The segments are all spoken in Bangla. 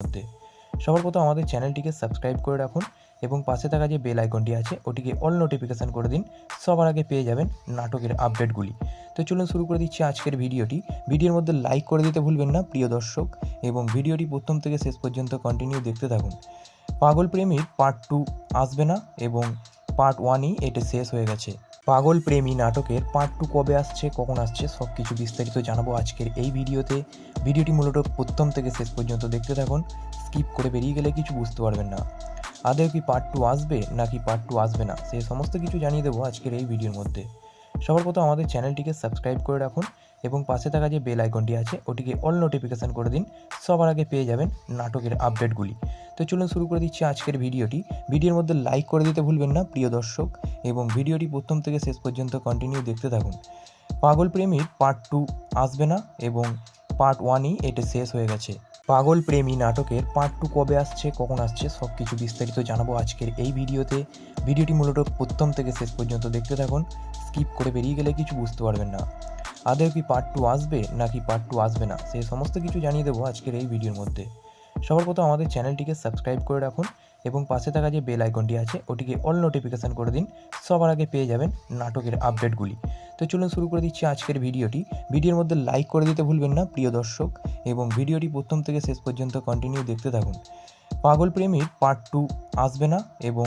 মধ্যে। সবার প্রথম আমাদের চ্যানেলটিকে সাবস্ক্রাইব করে রাখুন এবং পাশে থাকা যে বেল আইকনটি আছে, ওটিকে অল নোটিফিকেশান করে দিন। সবার আগে পেয়ে যাবেন নাটকের আপডেটগুলি। তো চলুন শুরু করে দিচ্ছি আজকের ভিডিওটি। ভিডিওর মধ্যে লাইক করে দিতে ভুলবেন না, প্রিয় দর্শক, এবং ভিডিওটি প্রথম থেকে শেষ পর্যন্ত কন্টিনিউ দেখতে থাকুন। পাগল প্রেমীর পার্ট টু আসবে না, এবং পার্ট ওয়ানই এটা শেষ হয়ে গেছে। পাগল প্রেমী নাটকের পার্ট টু কবে আসছে, কখন আসছে সব কিছু বিস্তারিত জানাব আজকের এই ভিডিওতে। ভিডিওটি মূলত প্রথম থেকে শেষ পর্যন্ত দেখতে থাকুন স্কিপ করে বেরিয়ে গেলে কিছু বুঝতে পারবেন না। আদেও কি পার্ট টু আসবে, নাকি পার্ট টু আসবে না, সে সমস্ত কিছু জানিয়ে দেবো আজকের এই ভিডিওর মধ্যে। সবার প্রথম আমাদের চ্যানেলটিকে সাবস্ক্রাইব করে রাখুন এবং পাশে থাকা যে বেল আইকনটি আছে, ওটিকে অল নোটিফিকেশান করে দিন। সবার আগে পেয়ে যাবেন নাটকের আপডেটগুলি তো চলুন শুরু করে দিচ্ছি আজকের ভিডিওটি ভিডিওর মধ্যে লাইক করে দিতে ভুলবেন না, প্রিয় দর্শক, এবং ভিডিওটি প্রথম থেকে শেষ পর্যন্ত কন্টিনিউ দেখতে থাকুন। পাগল প্রেমীর পার্ট টু আসবে না, এবং পার্ট ওয়ানই এটা শেষ হয়ে গেছে। পাগল প্রেমী নাটকের পার্ট টু কবে আসছে, কখন আসছে সব কিছু বিস্তারিত জানাব আজকের এই ভিডিওতে ভিডিওটি মূলত প্রথম থেকে শেষ পর্যন্ত দেখতে থাকুন। স্কিপ করে বেরিয়ে গেলে কিছু বুঝতে পারবেন না। আদৌ কি পার্ট টু আসবে নাকি পার্ট টু আসবে না? সে সমস্ত কিছু জানিয়ে দেবো আজকের এই ভিডিওর মধ্যে। সবার প্রথম আমাদের চ্যানেলটিকে সাবস্ক্রাইব করে রাখুন এবং পাশে থাকা যে বেল আইকনটি আছে, ওটিকে অল নোটিফিকেশান করে দিন। সবার আগে পেয়ে যাবেন নাটকের আপডেটগুলি তো চলুন শুরু করে দিচ্ছি আজকের ভিডিওটি। ভিডিওর মধ্যে লাইক করে দিতে ভুলবেন না, প্রিয় দর্শক, এবং ভিডিওটি প্রথম থেকে শেষ পর্যন্ত কন্টিনিউ দেখতে থাকুন। পাগল প্রেমীর পার্ট টু আসবে না, এবং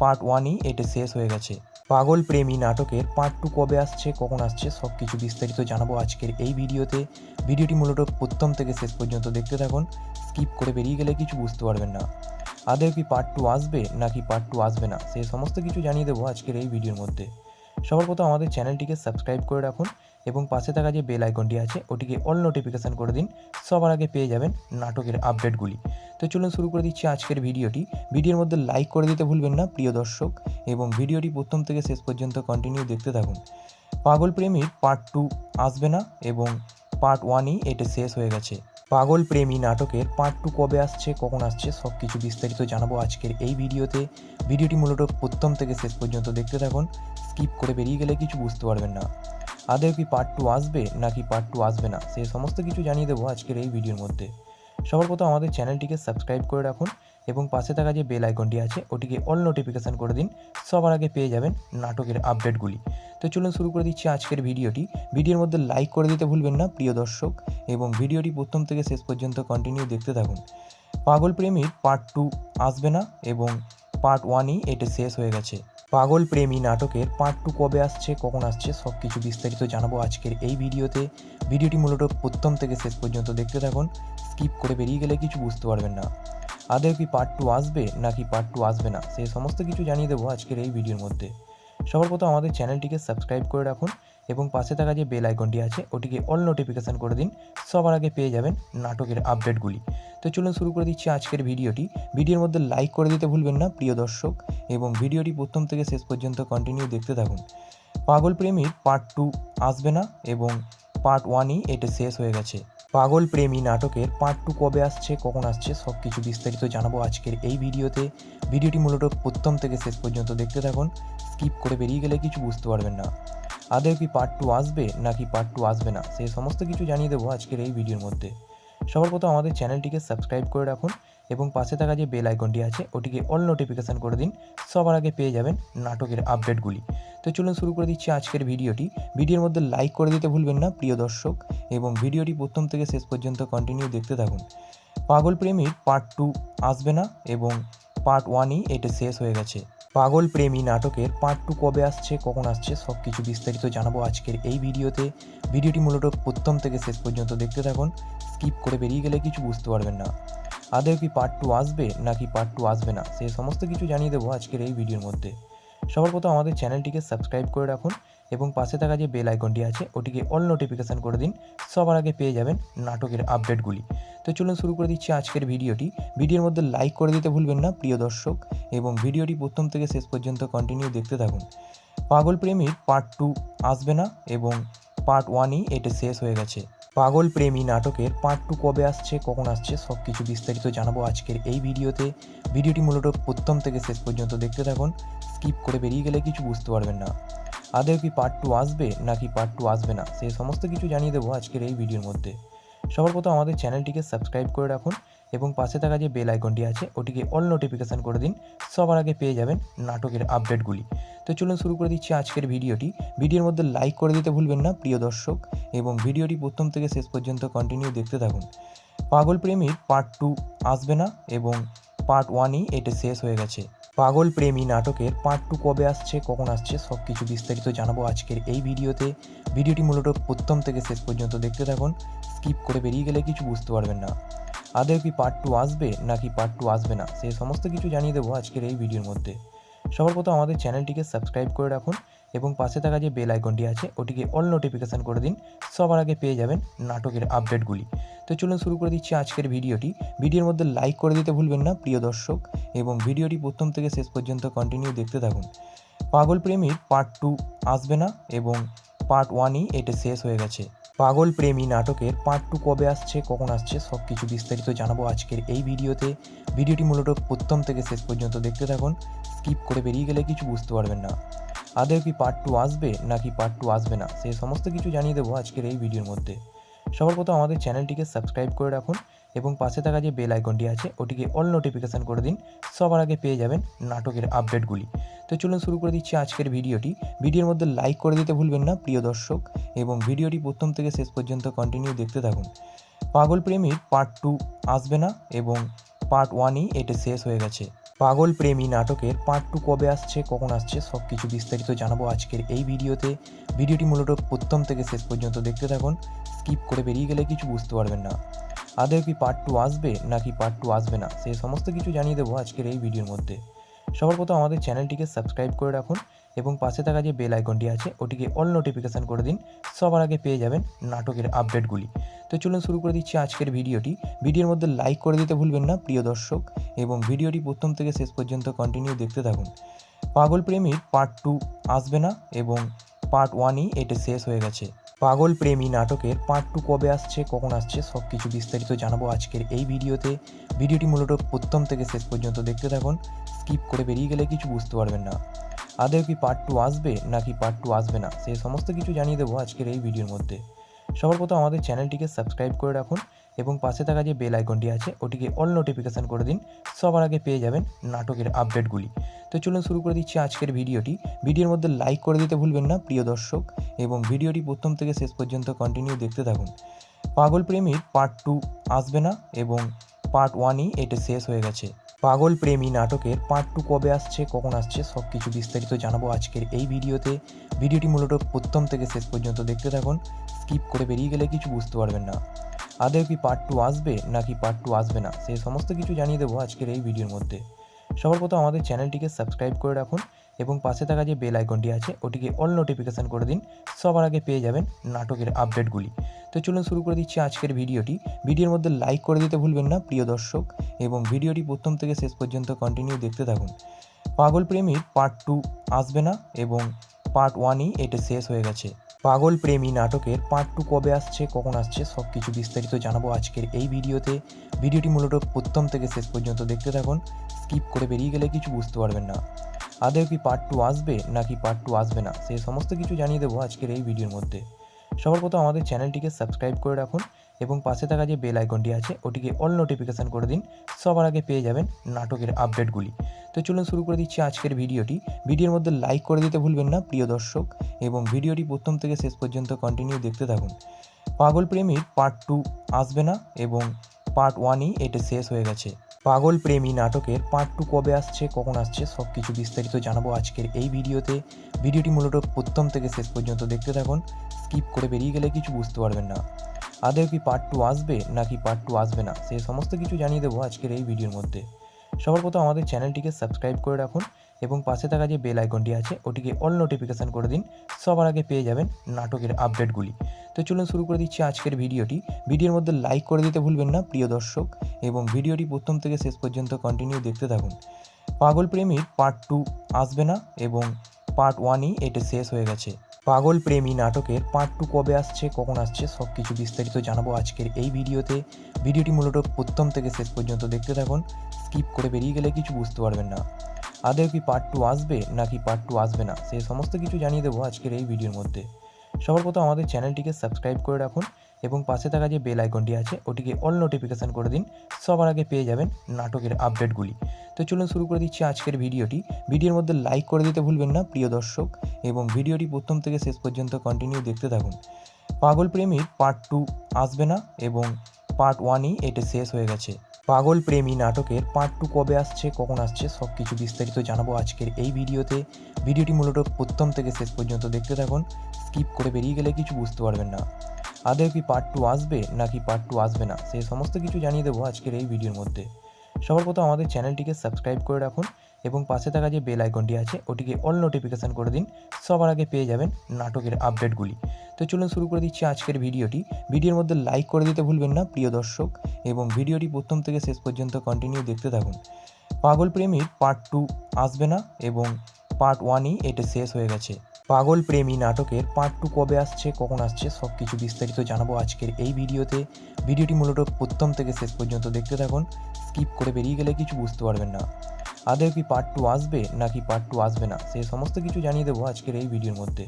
পার্ট ওয়ানই এটা শেষ হয়ে গেছে। পাগল প্রেমী নাটকের পার্ট টু কবে আসছে, কখন আসছে সব কিছু বিস্তারিত জানাব আজকের এই ভিডিওতে। ভিডিওটি মূলত প্রথম থেকে শেষ পর্যন্ত দেখতে থাকুন স্কিপ করে বেরিয়ে গেলে কিছু বুঝতে পারবেন না। আদৌ কি পার্ট টু আসবে, নাকি পার্ট টু আসবে না, সে সমস্ত কিছু জানিয়ে দেবো আজকের এই ভিডিওর মধ্যে। সবার প্রথম আমাদের চ্যানেলটিকে সাবস্ক্রাইব করে রাখুন এবং পাশে থাকা যে বেল আইকনটি আছে, ওটিকে অল নোটিফিকেশান করে দিন। সবার আগে পেয়ে যাবেন নাটকের আপডেটগুলি তো চলুন শুরু করে দিচ্ছি আজকের ভিডিওটি। ভিডিওর মধ্যে লাইক করে দিতে ভুলবেন না, প্রিয় দর্শক, এবং ভিডিওটি প্রথম থেকে শেষ পর্যন্ত কন্টিনিউ দেখতে থাকুন। পাগল প্রেমীর পার্ট টু আসবে না, এবং পার্ট ওয়ানই এটা শেষ হয়ে গেছে। পাগল প্রেমী নাটকের পার্ট টু কবে আসছে, কখন আসছে সব কিছু বিস্তারিত জানাব আজকের এই ভিডিওতে। ভিডিওটি মূলত প্রথম থেকে শেষ পর্যন্ত দেখতে থাকুন। স্কিপ করে বেরিয়ে গেলে কিছু বুঝতে পারবেন না। আদৌ কি পার্ট টু আসবে নাকি পার্ট টু আসবে না? সে সমস্ত কিছু জানিয়ে দেবো আজকের এই ভিডিওর মধ্যে। সবার প্রথম আমাদের চ্যানেলটিকে সাবস্ক্রাইব করে রাখুন এবং পাশে থাকা যে বেল আইকনটি আছে, ওটিকে অল নোটিফিকেশান করে দিন। সবার আগে পেয়ে যাবেন নাটকের আপডেটগুলি তো চলুন শুরু করে দিচ্ছি আজকের ভিডিওটি ভিডিওর মধ্যে লাইক করে দিতে ভুলবেন না, প্রিয় দর্শক, এবং ভিডিওটি প্রথম থেকে শেষ পর্যন্ত কন্টিনিউ দেখতে থাকুন। পাগল প্রেমীর পার্ট টু আসবে না, এবং পার্ট ওয়ানই এটা শেষ হয়ে গেছে। পাগল প্রেমী নাটকের পার্ট টু কবে আসছে, কখন আসছে সব কিছু বিস্তারিত জানাব আজকের এই ভিডিওতে। ভিডিওটি মূলত প্রথম থেকে শেষ পর্যন্ত দেখতে থাকুন স্কিপ করে বেরিয়ে গেলে কিছু বুঝতে পারবেন না। আদৌ কি পার্ট টু আসবে, নাকি পার্ট টু আসবে না, সে সমস্ত কিছু জানিয়ে দেবো আজকের এই ভিডিওর মধ্যে। সবার প্রথম আমাদের চ্যানেলটিকে সাবস্ক্রাইব করে রাখুন এবং পাশে থাকা যে বেল আইকনটি আছে, ওটিকে অল নোটিফিকেশান করে দিন। সবার আগে পেয়ে যাবেন নাটকের আপডেটগুলি তো চলুন শুরু করে দিচ্ছি আজকের ভিডিওটি। ভিডিওর মধ্যে লাইক করে দিতে ভুলবেন না, প্রিয় দর্শক, এবং ভিডিওটি প্রথম থেকে শেষ পর্যন্ত কন্টিনিউ দেখতে থাকুন। পাগল প্রেমীর পার্ট টু আসবে না, এবং পার্ট ওয়ানই এটা শেষ হয়ে গেছে। পাগল প্রেমী নাটকের পার্ট টু কবে আসছে, কখন আসছে সব কিছু বিস্তারিত জানাব আজকের এই ভিডিওতে। ভিডিওটি মূলত প্রথম থেকে শেষ পর্যন্ত দেখতে থাকুন। স্কিপ করে বেরিয়ে গেলে কিছু বুঝতে পারবেন না। আদৌ কি পার্ট টু আসবে নাকি পার্ট টু আসবে না? সে সমস্ত কিছু জানিয়ে দেবো আজকের এই ভিডিওর মধ্যে। সবার প্রথম আমাদের চ্যানেলটিকে সাবস্ক্রাইব করে রাখুন এবং পাশে থাকা যে বেল আইকনটি আছে, ওটিকে অল নোটিফিকেশান করে দিন। সবার আগে পেয়ে যাবেন নাটকের আপডেটগুলি তো চলুন শুরু করে দিচ্ছি আজকের ভিডিওটি ভিডিওর মধ্যে লাইক করে দিতে ভুলবেন না, প্রিয় দর্শক, এবং ভিডিওটি প্রথম থেকে শেষ পর্যন্ত কন্টিনিউ দেখতে থাকুন। পাগল প্রেমীর পার্ট টু আসবে না, এবং পার্ট ওয়ানই এটা শেষ হয়ে গেছে। পাগল প্রেমী নাটকের পার্ট টু কবে আসছে, কখন আসছে সব কিছু বিস্তারিত জানাব আজকের এই ভিডিওতে। ভিডিওটি মূলত প্রথম থেকে শেষ পর্যন্ত দেখতে থাকুন স্কিপ করে বেরিয়ে গেলে কিছু বুঝতে পারবেন না। আদৌ কি পার্ট টু আসবে, নাকি পার্ট টু আসবে না, সে সমস্ত কিছু জানিয়ে দেবো আজকের এই ভিডিওর মধ্যে। সবার প্রথম আমাদের চ্যানেলটিকে সাবস্ক্রাইব করে রাখুন এবং পাশে থাকা যে বেল আইকনটি আছে, ওটিকে অল নোটিফিকেশান করে দিন। সবার আগে পেয়ে যাবেন নাটকের আপডেটগুলি তো চলুন শুরু করে দিচ্ছি আজকের ভিডিওটি। ভিডিওর মধ্যে লাইক করে দিতে ভুলবেন না, প্রিয় দর্শক, এবং ভিডিওটি প্রথম থেকে শেষ পর্যন্ত কন্টিনিউ দেখতে থাকুন। পাগল প্রেমীর পার্ট টু আসবে না, এবং পার্ট ওয়ানই এটা শেষ হয়ে গেছে। পাগল প্রেমী নাটকের পার্ট টু কবে আসছে, কখন আসছে সব কিছু বিস্তারিত জানাব আজকের এই ভিডিওতে। ভিডিওটি মূলত প্রথম থেকে শেষ পর্যন্ত দেখতে থাকুন। স্কিপ করে বেরিয়ে গেলে কিছু বুঝতে পারবেন না। আদৌ কি পার্ট টু আসবে নাকি পার্ট টু আসবে না? সে সমস্ত কিছু জানিয়ে দেবো আজকের এই ভিডিওর মধ্যে। সবার প্রথম আমাদের চ্যানেলটিকে সাবস্ক্রাইব করে রাখুন এবং পাশে থাকা যে বেল আইকনটি আছে, ওটিকে অল নোটিফিকেশান করে দিন। সবার আগে পেয়ে যাবেন নাটকের আপডেটগুলি তো চলুন শুরু করে দিচ্ছি আজকের ভিডিওটি। ভিডিওর মধ্যে লাইক করে দিতে ভুলবেন না, প্রিয় দর্শক, এবং ভিডিওটি প্রথম থেকে শেষ পর্যন্ত কন্টিনিউ দেখতে থাকুন। পাগল প্রেমীর পার্ট টু আসবে না, এবং পার্ট ওয়ানই এটা শেষ হয়ে গেছে। পাগল প্রেমী নাটকের পার্ট টু কবে আসছে, কখন আসছে সব কিছু বিস্তারিত জানাব আজকের এই ভিডিওতে। ভিডিওটি মূলত প্রথম থেকে শেষ পর্যন্ত দেখতে থাকুন স্কিপ করে বেরিয়ে গেলে কিছু বুঝতে পারবেন না। আদৌ কি পার্ট টু আসবে, নাকি পার্ট টু আসবে না, সে সমস্ত কিছু জানিয়ে দেবো আজকের এই ভিডিওর মধ্যে। সবার প্রথম আমাদের চ্যানেলটিকে সাবস্ক্রাইব করে রাখুন এবং পাশে থাকা যে বেল আইকনটি আছে, ওটিকে অল নোটিফিকেশান করে দিন। সবার আগে পেয়ে যাবেন নাটকের আপডেটগুলি তো চলুন শুরু করে দিচ্ছি আজকের ভিডিওটি ভিডিওর মধ্যে লাইক করে দিতে ভুলবেন না, প্রিয় দর্শক, এবং ভিডিওটি প্রথম থেকে শেষ পর্যন্ত কন্টিনিউ দেখতে থাকুন। পাগল প্রেমীর পার্ট টু আসবে না, এবং পার্ট ওয়ানই এটা শেষ হয়ে গেছে। পাগল প্রেমী নাটকের পার্ট টু কবে আসছে, কখন আসছে সব কিছু বিস্তারিত জানাব আজকের এই ভিডিওতে ভিডিওটি মূলত প্রথম থেকে শেষ পর্যন্ত দেখতে থাকুন। স্কিপ করে বেরিয়ে গেলে কিছু বুঝতে পারবেন না। আদৌ কি পার্ট টু আসবে নাকি পার্ট টু আসবে না? সেই সমস্ত কিছু জানিয়ে দেবো আজকের এই ভিডিওর মধ্যে। সবার প্রথম আমাদের চ্যানেলটিকে সাবস্ক্রাইব করে রাখুন এবং পাশে থাকা যে বেল আইকনটি আছে, ওটিকে অল নোটিফিকেশান করে দিন। সবার আগে পেয়ে যাবেন নাটকের আপডেটগুলি তো চলুন শুরু করে দিচ্ছি আজকের ভিডিওটি। ভিডিওর মধ্যে লাইক করে দিতে ভুলবেন না, প্রিয় দর্শক, এবং ভিডিওটি প্রথম থেকে শেষ পর্যন্ত কন্টিনিউ দেখতে থাকুন। পাগল প্রেমীর পার্ট টু আসবে না, এবং পার্ট ওয়ানই এটা শেষ হয়ে গেছে। পাগল প্রেমী নাটকের পার্ট টু কবে আসছে, কখন আসছে সব কিছু বিস্তারিত জানাব আজকের এই ভিডিওতে। ভিডিওটি মূলত প্রথম থেকে শেষ পর্যন্ত দেখতে থাকুন স্কিপ করে বেরিয়ে গেলে কিছু বুঝতে পারবেন না। আদৌ কি পার্ট টু আসবে, নাকি পার্ট টু আসবে না, সে সমস্ত কিছু জানিয়ে দেবো আজকের এই ভিডিওর মধ্যে। সবার প্রথম আমাদের চ্যানেলটিকে সাবস্ক্রাইব করে রাখুন এবং পাশে থাকা যে বেল আইকনটি আছে, ওটিকে অল নোটিফিকেশান করে দিন। সবার আগে পেয়ে যাবেন নাটকের আপডেটগুলি তো চলুন শুরু করে দিচ্ছি আজকের ভিডিওটি। ভিডিওর মধ্যে লাইক করে দিতে ভুলবেন না, প্রিয় দর্শক, এবং ভিডিওটি প্রথম থেকে শেষ পর্যন্ত কন্টিনিউ দেখতে থাকুন। পাগল প্রেমীর পার্ট টু আসবে না, এবং পার্ট ওয়ানই এটা শেষ হয়ে গেছে। পাগল প্রেমী নাটকের পার্ট টু কবে আসছে, কখন আসছে সব কিছু বিস্তারিত জানাব আজকের এই ভিডিওতে। ভিডিওটি মূলত প্রথম থেকে শেষ পর্যন্ত দেখতে থাকুন। স্কিপ করে বেরিয়ে গেলে কিছু বুঝতে পারবেন না। আদৌ কি পার্ট টু আসবে? নাকি পার্ট টু আসবে না? সেই সমস্ত কিছু জানিয়ে দেবো আজকের এই ভিডিওর মধ্যে। সবার প্রথম আমাদের চ্যানেলটিকে সাবস্ক্রাইব করে রাখুন এবং পাশে থাকা যে বেল আইকনটি আছে, ওটিকে অল নোটিফিকেশান করে দিন। সবার আগে পেয়ে যাবেন নাটকের আপডেটগুলি তো চলুন শুরু করে দিচ্ছি আজকের ভিডিওটি ভিডিওর মধ্যে লাইক করে দিতে ভুলবেন না, প্রিয় দর্শক। এবং ভিডিওটি প্রথম থেকে শেষ পর্যন্ত কন্টিনিউ দেখতে থাকুন। পাগল প্রেমীর পার্ট টু আসবে না এবং পার্ট ওয়ানই এটা শেষ হয়ে গেছে। পাগল প্রেমী নাটকের পার্ট টু কবে আসছে, কখন আসছে সব কিছু বিস্তারিত জানাব আজকের এই ভিডিওতে। ভিডিওটি মূলত প্রথম থেকে শেষ পর্যন্ত দেখতে থাকুন স্কিপ করে বেরিয়ে গেলে কিছু বুঝতে পারবেন না। আদৌ কি পার্ট টু আসবে, নাকি পার্ট টু আসবে না, সে সমস্ত কিছু জানিয়ে দেবো আজকের এই ভিডিওর মধ্যে। সবার প্রথম আমাদের চ্যানেলটিকে সাবস্ক্রাইব করে রাখুন এবং পাশে থাকা যে বেল আইকনটি আছে, ওটিকে অল নোটিফিকেশান করে দিন। সবার আগে পেয়ে যাবেন নাটকের আপডেটগুলি তো চলুন শুরু করে দিচ্ছি আজকের ভিডিওটি। ভিডিওর মধ্যে লাইক করে দিতে ভুলবেন না, প্রিয় দর্শক, এবং ভিডিওটি প্রথম থেকে শেষ পর্যন্ত কন্টিনিউ দেখতে থাকুন। পাগল প্রেমীর পার্ট টু আসবে না, এবং পার্ট ওয়ানই এটা শেষ হয়ে গেছে। পাগল প্রেমী নাটকের পার্ট টু কবে আসছে, কখন আসছে সব কিছু বিস্তারিত জানাব আজকের এই ভিডিওতে। ভিডিওটি মূলত প্রথম থেকে শেষ পর্যন্ত দেখতে থাকুন। স্কিপ করে বেরিয়ে গেলে কিছু বুঝতে পারবেন না। আদৌ কি পার্ট টু আসবে নাকি পার্ট টু আসবে না? সেই সমস্ত কিছু জানিয়ে দেবো আজকের এই ভিডিওর মধ্যে। সবার প্রথম আমাদের চ্যানেলটিকে সাবস্ক্রাইব করে রাখুন এবং পাশে থাকা যে বেল আইকনটি আছে, ওটিকে অল নোটিফিকেশান করে দিন। সবার আগে পেয়ে যাবেন নাটকের আপডেটগুলি তো চলুন শুরু করে দিচ্ছি আজকের ভিডিওটি ভিডিওর মধ্যে লাইক করে দিতে ভুলবেন না, প্রিয় দর্শক, এবং ভিডিওটি প্রথম থেকে শেষ পর্যন্ত কন্টিনিউ দেখতে থাকুন। পাগল প্রেমীর পার্ট টু আসবে না, এবং পার্ট ওয়ানই এটা শেষ হয়ে গেছে। পাগল প্রেমী নাটকের পার্ট টু কবে আসছে, কখন আসছে সব কিছু বিস্তারিত জানাব আজকের এই ভিডিওতে। ভিডিওটি মূলত প্রথম থেকে শেষ পর্যন্ত দেখতে থাকুন স্কিপ করে বেরিয়ে গেলে কিছু বুঝতে পারবেন না। আদৌ কি পার্ট টু আসবে, নাকি পার্ট টু আসবে না, সে সমস্ত কিছু জানিয়ে দেবো আজকের এই ভিডিওর মধ্যে। সবার প্রথম আমাদের চ্যানেলটিকে সাবস্ক্রাইব করে রাখুন এবং পাশে থাকা যে বেল আইকনটি আছে, ওটিকে অল নোটিফিকেশান করে দিন। সবার আগে পেয়ে যাবেন নাটকের আপডেটগুলি তো চলুন শুরু করে দিচ্ছি আজকের ভিডিওটি। ভিডিওর মধ্যে লাইক করে দিতে ভুলবেন না, প্রিয় দর্শক। এবং ভিডিওটি প্রথম থেকে শেষ পর্যন্ত কন্টিনিউ দেখতে থাকুন। পাগল প্রেমীর পার্ট টু আসবে না এবং পার্ট ওয়ানই এটা শেষ হয়ে গেছে। পাগল প্রেমী নাটকের পার্ট টু কবে আসছে, কখন আসছে সব কিছু বিস্তারিত জানাব আজকের এই ভিডিওতে। ভিডিওটি মূলত প্রথম থেকে শেষ পর্যন্ত দেখতে থাকুন। স্কিপ করে বেরিয়ে গেলে কিছু বুঝতে পারবেন না। আদৌ কি পার্ট টু আসবে নাকি পার্ট টু আসবে না? সেই সমস্ত কিছু জানিয়ে দেবো আজকের এই ভিডিওর মধ্যে। সবার প্রথম আমাদের চ্যানেলটিকে সাবস্ক্রাইব করে রাখুন এবং পাশে থাকা যে বেল আইকনটি আছে, ওটিকে অল নোটিফিকেশান করে দিন। সবার আগে পেয়ে যাবেন নাটকের আপডেটগুলি তো চলুন শুরু করে দিচ্ছি আজকের ভিডিওটি ভিডিওর মধ্যে লাইক করে দিতে ভুলবেন না, প্রিয় দর্শক, এবং ভিডিওটি প্রথম থেকে শেষ পর্যন্ত কন্টিনিউ দেখতে থাকুন। পাগল প্রেমীর পার্ট টু আসবে না, এবং পার্ট ওয়ানই এটা শেষ হয়ে গেছে। পাগল প্রেমী নাটকের পার্ট টু কবে আসছে, কখন আসছে সব কিছু বিস্তারিত জানাব আজকের এই ভিডিওতে। ভিডিওটি মূলত প্রথম থেকে শেষ পর্যন্ত দেখতে থাকুন স্কিপ করে বেরিয়ে গেলে কিছু বুঝতে পারবেন না। আদৌ কি পার্ট টু আসবে, নাকি পার্ট টু আসবে না, সে সমস্ত কিছু জানিয়ে দেবো আজকের এই ভিডিওর মধ্যে। সবার প্রথম আমাদের চ্যানেলটিকে সাবস্ক্রাইব করে রাখুন এবং পাশে থাকা যে বেল আইকনটি আছে, ওটিকে অল নোটিফিকেশান করে দিন। সবার আগে পেয়ে যাবেন নাটকের আপডেটগুলি তো চলুন শুরু করে দিচ্ছি আজকের ভিডিওটি ভিডিওর মধ্যে লাইক করে দিতে ভুলবেন না, প্রিয় দর্শক, এবং ভিডিওটি প্রথম থেকে শেষ পর্যন্ত কন্টিনিউ দেখতে থাকুন। পাগল প্রেমীর পার্ট টু আসবে না, এবং পার্ট ওয়ানই এটা শেষ হয়ে গেছে। পাগল প্রেমী নাটকের পার্ট টু কবে আসছে, কখন আসছে সব কিছু বিস্তারিত জানাব আজকের এই ভিডিওতে ভিডিওটি মূলত প্রথম থেকে শেষ পর্যন্ত দেখতে থাকুন। স্কিপ করে বেরিয়ে গেলে কিছু বুঝতে পারবেন না। আদৌ কি পার্ট টু আসবে? নাকি পার্ট টু আসবে না? সেই সমস্ত কিছু জানিয়ে দেবো আজকের এই ভিডিওর মধ্যে।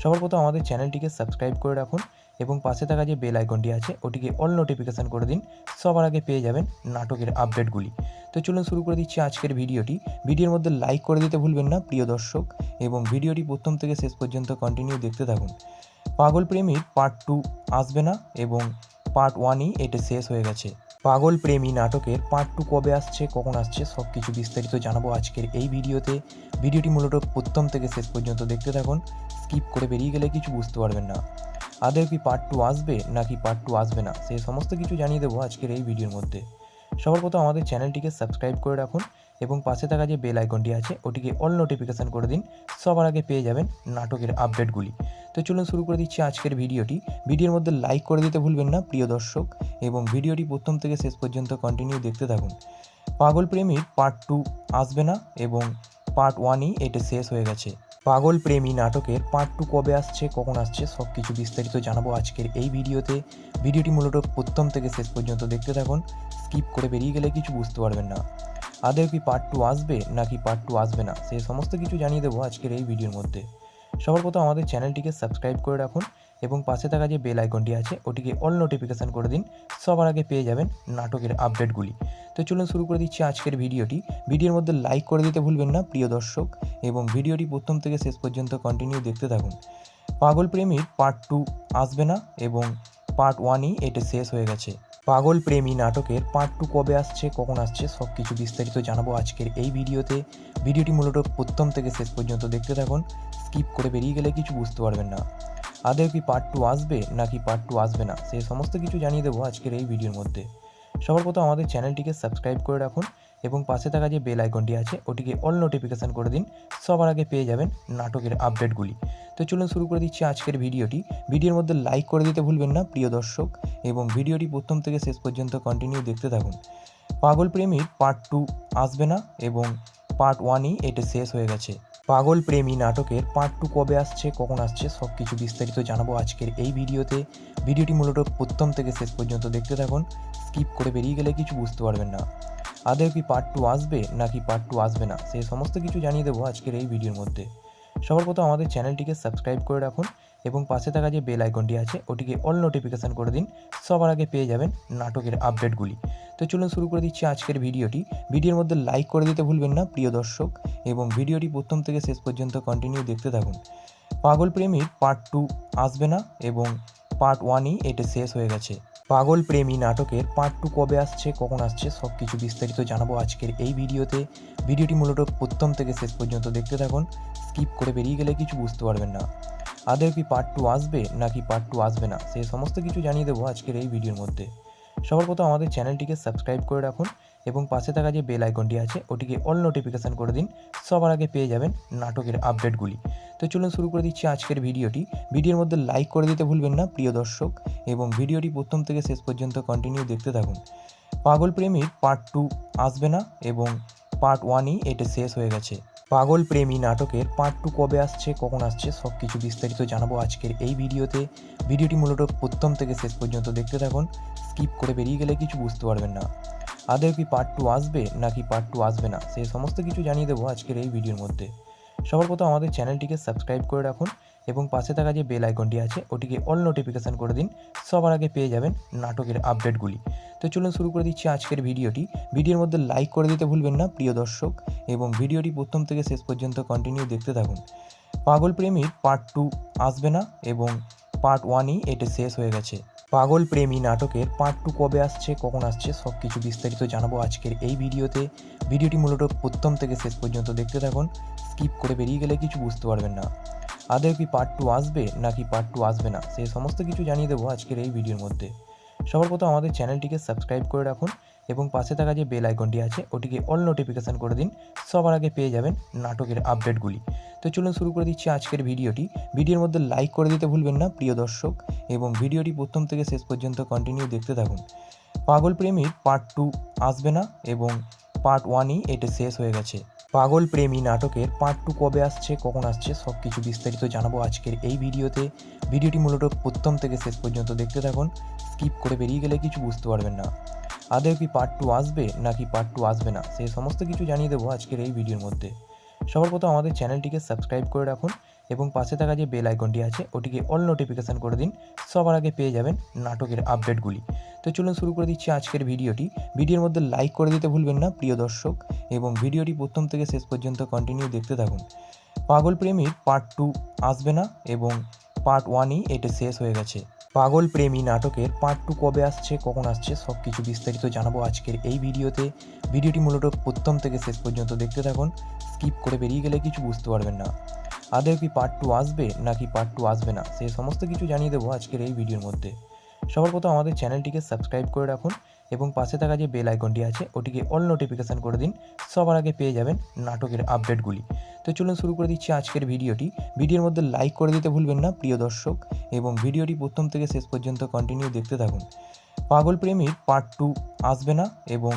সবার প্রথম আমাদের চ্যানেলটিকে সাবস্ক্রাইব করে রাখুন এবং পাশে থাকা যে বেল আইকনটি আছে, ওটিকে অল নোটিফিকেশান করে দিন। সবার আগে পেয়ে যাবেন নাটকের আপডেটগুলি তো চলুন শুরু করে দিচ্ছি আজকের ভিডিওটি। ভিডিওর মধ্যে লাইক করে দিতে ভুলবেন না, প্রিয় দর্শক, এবং ভিডিওটি প্রথম থেকে শেষ পর্যন্ত কন্টিনিউ দেখতে থাকুন। পাগল প্রেমীর পার্ট টু আসবে না, এবং পার্ট ওয়ানই এটা শেষ হয়ে গেছে। পাগল প্রেমী নাটকের পার্ট টু কবে আসছে, কখন আসছে সব কিছু বিস্তারিত জানাব আজকের এই ভিডিওতে। ভিডিওটি মূলত প্রথম থেকে শেষ পর্যন্ত দেখতে থাকুন স্কিপ করে বেরিয়ে গেলে কিছু বুঝতে পারবেন না। আদৌ কি পার্ট টু আসবে, নাকি পার্ট টু আসবে না, সে সমস্ত কিছু জানিয়ে দেবো আজকের এই ভিডিওর মধ্যে। সবার প্রথম আমাদের চ্যানেলটিকে সাবস্ক্রাইব করে রাখুন এবং পাশে থাকা যে বেল আইকনটি আছে, ওটিকে অল নোটিফিকেশান করে দিন। সবার আগে পেয়ে যাবেন নাটকের আপডেটগুলি তো চলুন শুরু করে দিচ্ছি আজকের ভিডিওটি। ভিডিওর মধ্যে লাইক করে দিতে ভুলবেন না, প্রিয় দর্শক, এবং ভিডিওটি প্রথম থেকে শেষ পর্যন্ত কন্টিনিউ দেখতে থাকুন। পাগল প্রেমীর পার্ট টু আসবে না, এবং পার্ট ওয়ানই এটা শেষ হয়ে গেছে। পাগল প্রেমী নাটকের পার্ট টু কবে আসছে, কখন আসছে সব কিছু বিস্তারিত জানাব আজকের এই ভিডিওতে। ভিডিওটি মূলত প্রথম থেকে শেষ পর্যন্ত দেখতে থাকুন। স্কিপ করে বেরিয়ে গেলে কিছু বুঝতে পারবেন না। আদৌ কি পার্ট টু আসবে নাকি পার্ট টু আসবে না? সেই সমস্ত কিছু জানিয়ে দেবো আজকের এই ভিডিওর মধ্যে। সবার প্রথম আমাদের চ্যানেলটিকে সাবস্ক্রাইব করে রাখুন এবং পাশে থাকা যে বেল আইকনটি আছে, ওটিকে অল নোটিফিকেশান করে দিন। সবার আগে পেয়ে যাবেন নাটকের আপডেটগুলি তো চলুন শুরু করে দিচ্ছি আজকের ভিডিওটি। ভিডিওর মধ্যে লাইক করে দিতে ভুলবেন না, প্রিয় দর্শক, এবং ভিডিওটি প্রথম থেকে শেষ পর্যন্ত কন্টিনিউ দেখতে থাকুন। পাগল প্রেমীর পার্ট টু আসবে না, এবং পার্ট ওয়ানই এটা শেষ হয়ে গেছে। পাগল প্রেমী নাটকের পার্ট টু কবে আসছে, কখন আসছে সব কিছু বিস্তারিত জানাব আজকের এই ভিডিওতে। ভিডিওটি মূলত প্রথম থেকে শেষ পর্যন্ত দেখতে থাকুন, স্কিপ করে বেরিয়ে গেলে কিছু বুঝতে পারবেন না। আদৌ কি পার্ট টু আসবে, নাকি পার্ট টু আসবে না সেই সমস্ত কিছু জানিয়ে দেবো আজকের এই ভিডিওর মধ্যে। সবার প্রথম আমাদের চ্যানেলটিকে সাবস্ক্রাইব করে রাখুন এবং পাশে থাকা যে বেল আইকনটি আছে, ওটিকে অল নোটিফিকেশান করে দিন। সবার আগে পেয়ে যাবেন নাটকের আপডেটগুলি তো চলুন শুরু করে দিচ্ছি আজকের ভিডিওটি। ভিডিওর মধ্যে লাইক করে দিতে ভুলবেন না, প্রিয় দর্শক, এবং ভিডিওটি প্রথম থেকে শেষ পর্যন্ত কন্টিনিউ দেখতে থাকুন। পাগল প্রেমীর পার্ট টু আসবে না, এবং পার্ট ওয়ানই এটা শেষ হয়ে গেছে। পাগল প্রেমী নাটকের পার্ট টু কবে আসছে, কখন আসছে সব কিছু বিস্তারিত জানাব আজকের এই ভিডিওতে। ভিডিওটি মূলত প্রথম থেকে শেষ পর্যন্ত দেখতে থাকুন। স্কিপ করে বেরিয়ে গেলে কিছু বুঝতে পারবেন না। আদৌ কি পার্ট টু আসবে নাকি পার্ট টু আসবে না? সেই সমস্ত কিছু জানিয়ে দেবো আজকের এই ভিডিওর মধ্যে। সবার প্রথম আমাদের চ্যানেলটিকে সাবস্ক্রাইব করে রাখুন এবং পাশে থাকা যে বেল আইকনটি আছে, ওটিকে অল নোটিফিকেশান করে দিন। সবার আগে পেয়ে যাবেন নাটকের আপডেটগুলি তো চলুন শুরু করে দিচ্ছি আজকের ভিডিওটি ভিডিওর মধ্যে লাইক করে দিতে ভুলবেন না, প্রিয় দর্শক, এবং ভিডিওটি প্রথম থেকে শেষ পর্যন্ত কন্টিনিউ দেখতে থাকুন। পাগল প্রেমীর পার্ট টু আসবে না, এবং পার্ট ওয়ানই এটা শেষ হয়ে গেছে। পাগল প্রেমী নাটকের পার্ট টু কবে আসছে, কখন আসছে সব কিছু বিস্তারিত জানাব আজকের এই ভিডিওতে। ভিডিওটি মূলত প্রথম থেকে শেষ পর্যন্ত দেখতে থাকুন স্কিপ করে বেরিয়ে গেলে কিছু বুঝতে পারবেন না। আদৌ কি পার্ট টু আসবে, নাকি পার্ট টু আসবে না, সে সমস্ত কিছু জানিয়ে দেবো আজকের এই ভিডিওর মধ্যে। সবার প্রথম আমাদের চ্যানেলটিকে সাবস্ক্রাইব করে রাখুন এবং পাশে থাকা যে বেল আইকনটি আছে, ওটিকে অল নোটিফিকেশান করে দিন। সবার আগে পেয়ে যাবেন নাটকের আপডেটগুলি তো চলুন শুরু করে দিচ্ছি আজকের ভিডিওটি। ভিডিওর মধ্যে লাইক করে দিতে ভুলবেন না, প্রিয় দর্শক, এবং ভিডিওটি প্রথম থেকে শেষ পর্যন্ত কন্টিনিউ দেখতে থাকুন। পাগল প্রেমীর পার্ট টু আসবে না, এবং পার্ট ওয়ানই এটা শেষ হয়ে গেছে। পাগল প্রেমী নাটকের পার্ট টু কবে আসছে, কখন আসছে সব কিছু বিস্তারিত জানাব আজকের এই ভিডিওতে। ভিডিওটি মূলত প্রথম থেকে শেষ পর্যন্ত দেখতে থাকুন। স্কিপ করে বেরিয়ে গেলে কিছু বুঝতে পারবেন না। আদৌ কি পার্ট টু আসবে নাকি পার্ট টু আসবে না? সেই সমস্ত কিছু জানিয়ে দেবো আজকের এই ভিডিওর মধ্যে। সবার প্রথম আমাদের চ্যানেলটিকে সাবস্ক্রাইব করে রাখুন এবং পাশে থাকা যে বেল আইকনটি আছে, ওটিকে অল নোটিফিকেশান করে দিন। সবার আগে পেয়ে যাবেন নাটকের আপডেটগুলি তো চলুন শুরু করে দিচ্ছি আজকের ভিডিওটি। ভিডিওর মধ্যে লাইক করে দিতে ভুলবেন না, প্রিয় দর্শক, এবং ভিডিওটি প্রথম থেকে শেষ পর্যন্ত কন্টিনিউ দেখতে থাকুন। পাগল প্রেমীর পার্ট টু আসবে না, এবং পার্ট ওয়ানই এটা শেষ হয়ে গেছে। পাগল প্রেমী নাটকের পার্ট টু কবে আসছে, কখন আসছে সব কিছু বিস্তারিত জানাব আজকের এই ভিডিওতে। ভিডিওটি মূলত প্রথম থেকে শেষ পর্যন্ত দেখতে থাকুন স্কিপ করে বেরিয়ে গেলে কিছু বুঝতে পারবেন না। আদৌ কি পার্ট টু আসবে, নাকি পার্ট টু আসবে না, সে সমস্ত কিছু জানিয়ে দেবো আজকের এই ভিডিওর মধ্যে। সবার প্রথম আমাদের চ্যানেলটিকে সাবস্ক্রাইব করে রাখুন এবং পাশে থাকা যে বেল আইকনটি আছে, ওটিকে অল নোটিফিকেশান করে দিন। সবার আগে পেয়ে যাবেন নাটকের আপডেটগুলি তো চলুন শুরু করে দিচ্ছি আজকের ভিডিওটি ভিডিওর মধ্যে লাইক করে দিতে ভুলবেন না, প্রিয় দর্শক, এবং ভিডিওটি প্রথম থেকে শেষ পর্যন্ত কন্টিনিউ দেখতে থাকুন। পাগল প্রেমীর পার্ট টু আসবে না, এবং পার্ট ওয়ানই এটি শেষ হয়ে গেছে। পাগল প্রেমী নাটকের পার্ট টু কবে আসছে, কখন আসছে সব কিছু বিস্তারিত জানাব আজকের এই ভিডিওতে ভিডিওটি মূলত প্রথম থেকে শেষ পর্যন্ত দেখতে থাকুন। স্কিপ করে বেরিয়ে গেলে কিছু বুঝতে পারবেন না। আদৌ কি পার্ট টু আসবে নাকি পার্ট টু আসবে না? সেই সমস্ত কিছু জানিয়ে দেবো আজকের এই ভিডিওর মধ্যে। সবার প্রথম আমাদের চ্যানেলটিকে সাবস্ক্রাইব করে রাখুন এবং পাশে থাকা যে বেল আইকনটি আছে, ওটিকে অল নোটিফিকেশান করে দিন। সবার আগে পেয়ে যাবেন নাটকের আপডেটগুলি তো চলুন শুরু করে দিচ্ছি আজকের ভিডিওটি ভিডিওর মধ্যে লাইক করে দিতে ভুলবেন না, প্রিয় দর্শক, এবং ভিডিওটি প্রথম থেকে শেষ পর্যন্ত কন্টিনিউ দেখতে থাকুন। পাগল প্রেমীর পার্ট টু আসবে না এবং পার্ট ওয়ানই এটি শেষ হয়ে গেছে। পাগল প্রেমী নাটকের পার্ট টু কবে আসছে, কখন আসছে সব কিছু বিস্তারিত জানাব আজকের এই ভিডিওতে। ভিডিওটি মূলত প্রথম থেকে শেষ পর্যন্ত দেখতে থাকুন স্কিপ করে বেরিয়ে গেলে কিছু বুঝতে পারবেন না। আদৌ কি পার্ট টু আসবে, নাকি পার্ট টু আসবে না, সে সমস্ত কিছু জানিয়ে দেবো আজকের এই ভিডিওর মধ্যে। সবার প্রথম আমাদের চ্যানেলটিকে সাবস্ক্রাইব করে রাখুন এবং পাশে থাকা যে বেল আইকনটি আছে, ওটিকে অল নোটিফিকেশান করে দিন। সবার আগে পেয়ে যাবেন নাটকের আপডেটগুলি তো চলুন শুরু করে দিচ্ছি আজকের ভিডিওটি। ভিডিওর মধ্যে লাইক করে দিতে ভুলবেন না, প্রিয় দর্শক, এবং ভিডিওটি প্রথম থেকে শেষ পর্যন্ত কন্টিনিউ দেখতে থাকুন। পাগল প্রেমীর পার্ট টু আসবে না, এবং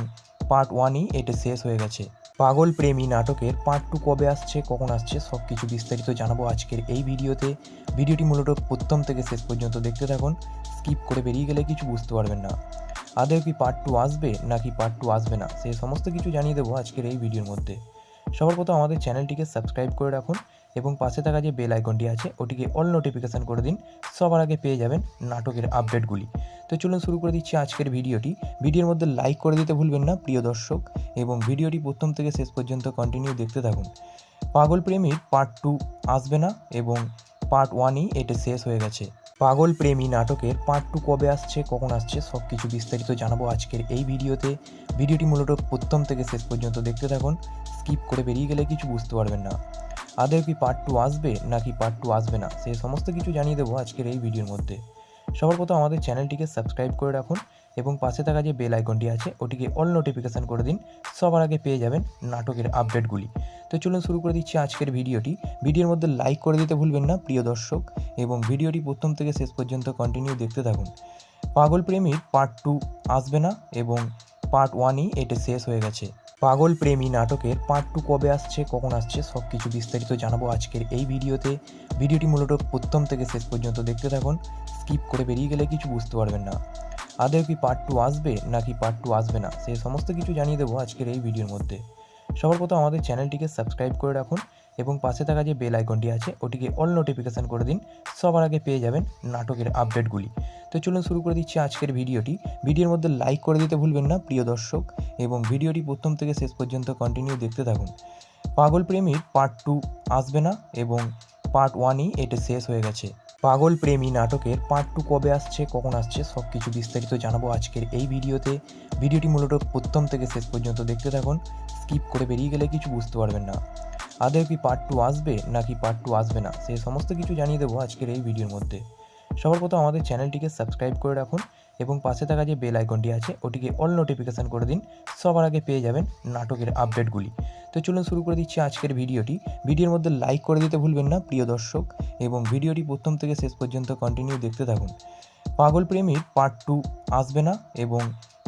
পার্ট ওয়ানই এটা শেষ হয়ে গেছে। পাগল প্রেমী নাটকের পার্ট টু কবে আসছে, কখন আসছে সব কিছু বিস্তারিত জানাব আজকের এই ভিডিওতে। ভিডিওটি মূলত প্রথম থেকে শেষ পর্যন্ত দেখতে থাকুন। স্কিপ করে বেরিয়ে গেলে কিছু বুঝতে পারবেন না। আদৌ কি পার্ট টু আসবে? নাকি পার্ট টু আসবে না? সেই সমস্ত কিছু জানিয়ে দেবো আজকের এই ভিডিওর মধ্যে। সবার প্রথম আমাদের চ্যানেলটিকে সাবস্ক্রাইব করে রাখুন এবং পাশে থাকা যে বেল আইকনটি আছে, ওটিকে অল নোটিফিকেশান করে দিন। সবার আগে পেয়ে যাবেন নাটকের আপডেটগুলি তো চলুন শুরু করে দিচ্ছি আজকের ভিডিওটি। ভিডিওর মধ্যে লাইক করে দিতে ভুলবেন না, প্রিয় দর্শক, এবং ভিডিওটি প্রথম থেকে শেষ পর্যন্ত কন্টিনিউ দেখতে থাকুন। পাগল প্রেমীর পার্ট টু আসবে না, এবং পার্ট ওয়ানই এটি শেষ হয়ে গেছে। পাগল প্রেমী নাটকের পার্ট টু কবে আসছে, কখন আসছে সব কিছু বিস্তারিত জানাব আজকের এই ভিডিওতে। ভিডিওটি মূলত প্রথম থেকে শেষ পর্যন্ত দেখতে থাকুন স্কিপ করে বেরিয়ে গেলে কিছু বুঝতে পারবেন না। আদৌ কি পার্ট টু আসবে, নাকি পার্ট টু আসবে না, সে সমস্ত কিছু জানিয়ে দেবো আজকের এই ভিডিওর মধ্যে। সবার প্রথম আমাদের চ্যানেলটিকে সাবস্ক্রাইব করে রাখুন এবং পাশে থাকা যে বেল আইকনটি আছে, ওটিকে অল নোটিফিকেশান করে দিন। সবার আগে পেয়ে যাবেন নাটকের আপডেটগুলি তো চলুন শুরু করে দিচ্ছি আজকের ভিডিওটি। ভিডিওর মধ্যে লাইক করে দিতে ভুলবেন না, প্রিয় দর্শক, এবং ভিডিওটি প্রথম থেকে শেষ পর্যন্ত কন্টিনিউ দেখতে থাকুন। পাগল প্রেমীর পার্ট টু আসবে না, এবং পার্ট ওয়ানই এটি শেষ হয়ে গেছে। পাগল প্রেমী নাটকের পার্ট টু কবে আসছে, কখন আসছে সব কিছু বিস্তারিত জানাব আজকের এই ভিডিওতে। ভিডিওটি মূলত প্রথম থেকে শেষ পর্যন্ত দেখতে থাকুন স্কিপ করে বেরিয়ে গেলে কিছু বুঝতে পারবেন না। আদৌ কি পার্ট টু আসবে, নাকি পার্ট টু আসবে না, সে সমস্ত কিছু জানিয়ে দেবো আজকের এই ভিডিওর মধ্যে। সবার প্রথম আমাদের চ্যানেলটিকে সাবস্ক্রাইব করে রাখুন এবং পাশে থাকা যে বেল আইকনটি আছে, ওটিকে অল নোটিফিকেশান করে দিন। সবার আগে পেয়ে যাবেন নাটকের আপডেটগুলি তো চলুন শুরু করে দিচ্ছি আজকের ভিডিওটি। ভিডিওর মধ্যে লাইক করে দিতে ভুলবেন না, প্রিয় দর্শক, এবং ভিডিওটি প্রথম থেকে শেষ পর্যন্ত কন্টিনিউ দেখতে থাকুন। পাগল প্রেমীর পার্ট টু আসবে না, এবং পার্ট ওয়ানই এটা শেষ হয়ে গেছে। পাগল প্রেমী নাটকের পার্ট টু কবে আসছে, কখন আসছে সব কিছু বিস্তারিত জানাব আজকের এই ভিডিওতে। ভিডিওটি মূলত প্রথম থেকে শেষ পর্যন্ত দেখতে থাকুন। স্কিপ করে বেরিয়ে গেলে কিছু বুঝতে পারবেন না। আদৌ কি পার্ট টু আসবে নাকি পার্ট টু আসবে না? সেই সমস্ত কিছু জানিয়ে দেবো আজকের এই ভিডিওর মধ্যে। সবার প্রথম আমাদের চ্যানেলটিকে সাবস্ক্রাইব করে রাখুন এবং পাশে থাকা যে বেল আইকনটি আছে, ওটিকে অল নোটিফিকেশান করে দিন। সবার আগে পেয়ে যাবেন নাটকের আপডেটগুলি তো চলুন শুরু করে দিচ্ছি আজকের ভিডিওটি। ভিডিওর মধ্যে লাইক করে দিতে ভুলবেন না, প্রিয় দর্শক, এবং ভিডিওটি প্রথম থেকে শেষ পর্যন্ত কন্টিনিউ দেখতে থাকুন। পাগল প্রেমীর পার্ট টু আসবে না, এবং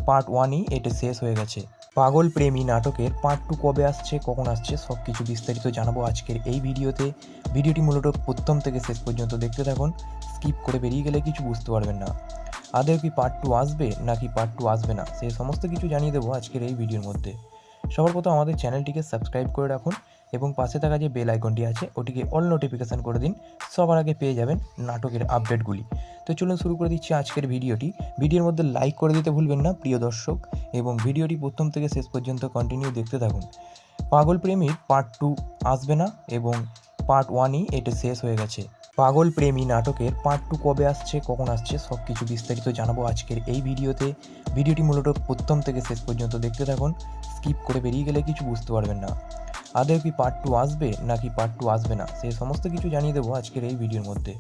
পার্ট ওয়ানই এটি শেষ হয়ে গেছে। পাগল প্রেমী নাটকের পার্ট টু কবে আসছে, কখন আসছে সব কিছু বিস্তারিত জানাব আজকের এই ভিডিওতে। ভিডিওটি মূলত প্রথম থেকে শেষ পর্যন্ত দেখতে থাকুন স্কিপ করে বেরিয়ে গেলে কিছু বুঝতে পারবেন না। আদেও কি পার্ট টু আসবে, নাকি পার্ট টু আসবে না, সে সমস্ত কিছু জানিয়ে দেবো আজকের এই ভিডিওর মধ্যে। সবার প্রথম আমাদের চ্যানেলটিকে সাবস্ক্রাইব করে রাখুন এবং পাশে থাকা যে বেল আইকনটি আছে, ওটিকে অল নোটিফিকেশান করে দিন। সবার আগে পেয়ে যাবেন নাটকের আপডেটগুলি তো চলুন শুরু করে দিচ্ছি আজকের ভিডিওটি ভিডিওর মধ্যে লাইক করে দিতে ভুলবেন না, প্রিয় দর্শক। এবং ভিডিওটি প্রথম থেকে শেষ পর্যন্ত কন্টিনিউ দেখতে থাকুন। পাগল প্রেমীর পার্ট টু আসবে না এবং পার্ট ওয়ানই এটা শেষ হয়ে গেছে। পাগল প্রেমী নাটকের পার্ট টু কবে আসছে, কখন আসছে সব কিছু বিস্তারিত জানাব আজকের এই ভিডিওতে ভিডিওটি মূলত প্রথম থেকে শেষ পর্যন্ত দেখতে থাকুন। স্কিপ করে বেরিয়ে গেলে কিছু বুঝতে পারবেন না। আদৌ কি পার্ট টু আসবে নাকি পার্ট টু আসবে না? সেই সমস্ত কিছু জানিয়ে দেবো আজকের এই ভিডিওর মধ্যে।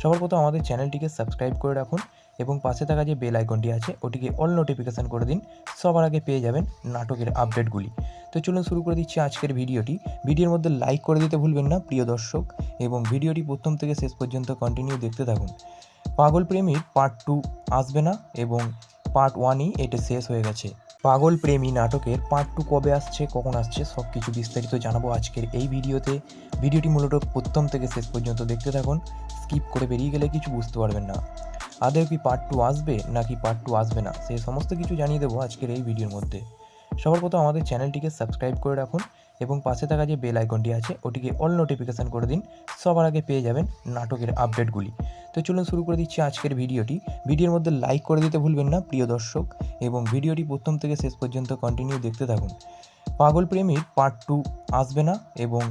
সবার প্রথম আমাদের চ্যানেলটিকে সাবস্ক্রাইব করে রাখুন এবং পাশে থাকা যে বেল আইকনটি আছে, ওটিকে অল নোটিফিকেশান করে দিন। সবার আগে পেয়ে যাবেন নাটকের আপডেটগুলি তো চলুন শুরু করে দিচ্ছি আজকের ভিডিওটি। ভিডিওর মধ্যে লাইক করে দিতে ভুলবেন না, প্রিয় দর্শক, এবং ভিডিওটি প্রথম থেকে শেষ পর্যন্ত কন্টিনিউ দেখতে থাকুন। পাগল প্রেমীর পার্ট টু আসবে না, এবং পার্ট ওয়ানই এটা শেষ হয়ে গেছে। পাগল প্রেমী নাটকের পার্ট টু কবে আসছে, কখন আসছে সব কিছু বিস্তারিত জানাব আজকের এই ভিডিওতে। ভিডিওটি মূলত প্রথম থেকে শেষ পর্যন্ত দেখতে থাকুন স্কিপ করে বেরিয়ে গেলে কিছু বুঝতে পারবেন না। আদৌ কি পার্ট টু আসবে, নাকি পার্ট টু আসবে না, সে সমস্ত কিছু জানিয়ে দেবো আজকের এই ভিডিওর মধ্যে। সবার প্রথম আমাদের চ্যানেলটিকে সাবস্ক্রাইব করে রাখুন এবং পাশে থাকা যে বেল আইকনটি আছে, ওটিকে অল নোটিফিকেশান করে দিন। সবার আগে পেয়ে যাবেন নাটকের আপডেটগুলি তো চলুন শুরু করে দিচ্ছি আজকের ভিডিওটি। ভিডিওর মধ্যে লাইক করে দিতে ভুলবেন না, প্রিয় দর্শক, এবং ভিডিওটি প্রথম থেকে শেষ পর্যন্ত কন্টিনিউ দেখতে থাকুন। পাগল প্রেমীর পার্ট টু আসবে না, এবং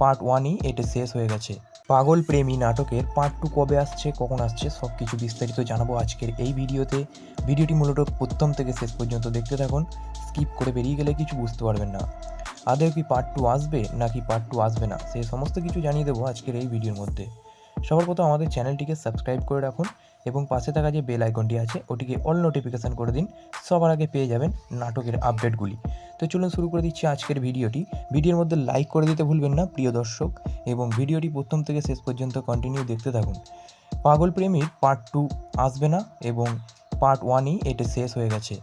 পার্ট ওয়ানই এটা শেষ হয়ে গেছে। পাগল প্রেমী নাটকের পার্ট টু কবে আসছে, কখন আসছে সব কিছু বিস্তারিত জানাব আজকের এই ভিডিওতে। ভিডিওটি মূলত প্রথম থেকে শেষ পর্যন্ত দেখতে থাকুন। স্কিপ করে বেরিয়ে গেলে কিছু বুঝতে পারবেন না। আদৌ কি পার্ট টু আসবে? নাকি পার্ট টু আসবে না? সেই সমস্ত কিছু জানিয়ে দেবো আজকের এই ভিডিওর মধ্যে। সবার প্রথম আমাদের চ্যানেলটিকে সাবস্ক্রাইব করে রাখুন এবং পাশে থাকা যে বেল আইকনটি আছে, ওটিকে অল নোটিফিকেশান করে দিন। সবার আগে পেয়ে যাবেন নাটকের আপডেটগুলি তো চলুন শুরু করে দিচ্ছি আজকের ভিডিওটি ভিডিওর মধ্যে লাইক করে দিতে ভুলবেন না, প্রিয় দর্শক, এবং ভিডিওটি প্রথম থেকে শেষ পর্যন্ত কন্টিনিউ দেখতে থাকুন। পাগল প্রেমীর পার্ট টু আসবে না, এবং পার্ট ওয়ানই এটা শেষ হয়ে গেছে।